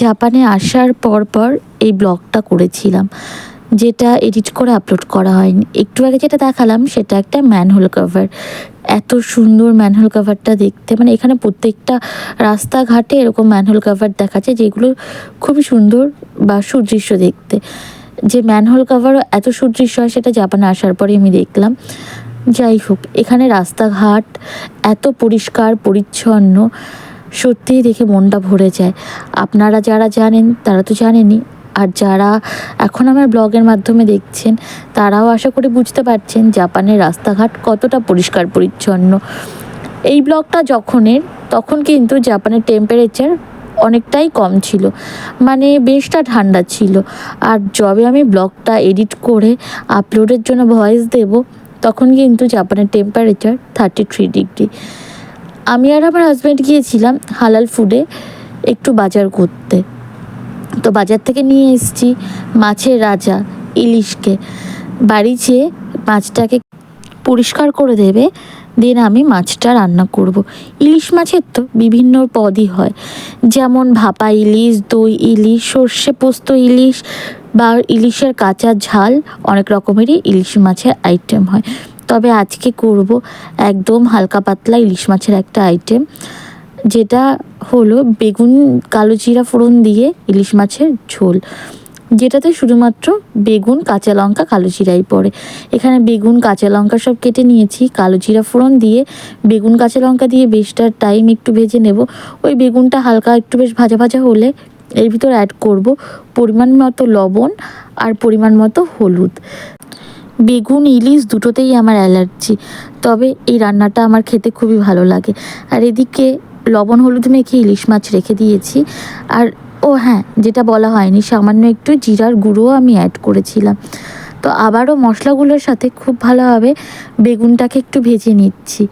জাপানে আসার পর পর এই ব্লগটা করেছিলাম, যেটা এডিট করে আপলোড করা হয়নি। একটু আগে যেটা দেখালাম, সেটা একটা ম্যানহোল কভার এত সুন্দর ম্যানহোল কভারটা দেখতে মানে এখানে প্রত্যেকটা রাস্তাঘাটে এরকম ম্যানহোল কভার দেখাচ্ছে, যেগুলো খুবই সুন্দর বা সুদৃশ্য দেখতে। যে ম্যানহোল কভারও এত সুদৃশ্য হয়, সেটা জাপানে আসার পরে আমি দেখলাম। যাই হোক, এখানে রাস্তাঘাট এত পরিষ্কার, পরিচ্ছন্ন সত্যিই দেখে মনটা ভরে যায়। আপনারা যারা জানেন, তারা তো জানেনই। আর যারা এখন আমার ব্লগের মাধ্যমে দেখছেন, তারাও আশা করি বুঝতে পারছেন জাপানের রাস্তাঘাট কতটা পরিষ্কার পরিচ্ছন্ন। এই ব্লগটা যখনের, তখন কিন্তু জাপানের টেম্পারেচার অনেকটাই কম ছিল। মানে বেশটা ঠান্ডা ছিল। আর যবে আমি ব্লগটা এডিট করে আপলোডের জন্য ভয়েস দেব, তখন কিন্তু জাপানের টেম্পারেচার থার্টি থ্রি ডিগ্রি আমি আর আমার হাজব্যান্ড গিয়েছিলাম হালাল ফুডে একটু বাজার করতে। তো বাজার থেকে নিয়ে এসেছি মাছের রাজা ইলিশকে। বাড়ি যেয়ে মাছটাকে পরিষ্কার করে দেবে, দেন আমি মাছটা রান্না করব। ইলিশ মাছের তো বিভিন্ন পদই হয়। যেমন ভাপা ইলিশ, দই ইলিশ, সর্ষে পোস্ত ইলিশ বা ইলিশের কাঁচা ঝাল অনেক রকমেরই ইলিশ মাছের আইটেম হয়। তবে আজকে করব একদম হালকা পাতলা ইলিশ মাছের একটা আইটেম যেটা হলো বেগুন, কালো জিরা ফোড়ন দিয়ে ইলিশ মাছের ঝোল, যেটাতে শুধুমাত্র বেগুন, কাঁচা লঙ্কা, কালো জিরাই পড়ে। এখানে বেগুন, কাঁচা লঙ্কা সব কেটে নিয়েছি, কালো জিরা ফোড়ন দিয়ে বেগুন, কাঁচা লঙ্কা দিয়ে বেশটা টাইম একটু ভেজে নেব। ওই বেগুনটা হালকা একটু বেশ ভাজা ভাজা হলে এর ভিতর অ্যাড করব পরিমাণ মতো লবণ আর পরিমাণ মতো হলুদ। বেগুন, ইলিশ দুটোতেই আমার অ্যালার্জি। তবে এই রান্নাটা আমার খেতে খুবই ভালো লাগে। আর এদিকে লবণ, হলুদ মেখে ইলিশ মাছ রেখে দিয়েছি। আর, ও হ্যাঁ যেটা বলা হয়নি, সামান্য একটু জিরার গুঁড়োও আমি অ্যাড করেছিলাম। তো আবারও মশলাগুলোর সাথে খুব ভালোভাবে বেগুনটাকে একটু ভেজে নিচ্ছি।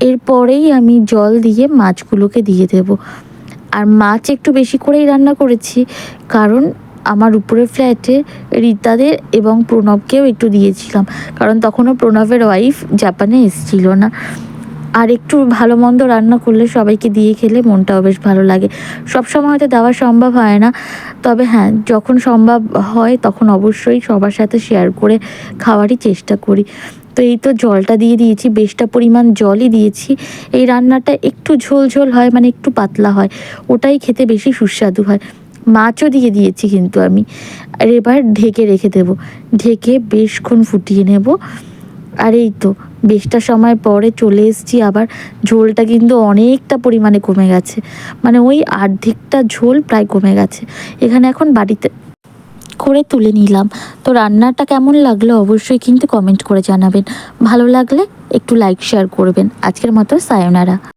এরপরেই আমি জল দিয়ে মাছগুলোকে দিয়ে দেব। আর মাছ একটু বেশি করেই রান্না করেছি, কারণ আমার উপরের ফ্ল্যাটে রীতাদের এবং প্রণবকেও একটু দিয়েছিলাম। কারণ তখনও প্রণবের ওয়াইফ জাপানে এসেছিল না। আর একটু ভালো মন্দ রান্না করলে সবাইকে দিয়ে খেলে মনটাও বেশ ভালো লাগে। সব সময় হয়তো দেওয়া সম্ভব হয় না। তবে হ্যাঁ যখন সম্ভব হয় তখন অবশ্যই সবার সাথে শেয়ার করে খাওয়ারই চেষ্টা করি। তো এই তো জলটা দিয়ে দিয়েছি, বেশটা পরিমাণ জলই দিয়েছি। এই রান্নাটা একটু ঝোল ঝোল হয় মানে একটু পাতলা হয়। ওটাই খেতে বেশি সুস্বাদু হয়। মাছও দিয়ে দিয়েছি কিন্তু আমি। আর এবার ঢেকে রেখে দেবো। ঢেকে বেশক্ষণ ফুটিয়ে নেব। আর এই তো, বেশটা সময় পরে চলে এসেছি আবার। ঝোলটা কিন্তু অনেকটা পরিমাণে কমে গেছে। মানে ওই অর্ধেকটা ঝোল প্রায় কমে গেছে। এখানে এখন বাড়িতে করে তুলে নিলাম। তো রান্নাটা কেমন লাগল অবশ্যই কিন্তু কমেন্ট করে জানাবেন। ভালো লাগলে একটু লাইক শেয়ার করবেন। আজকের মতো সায়নারা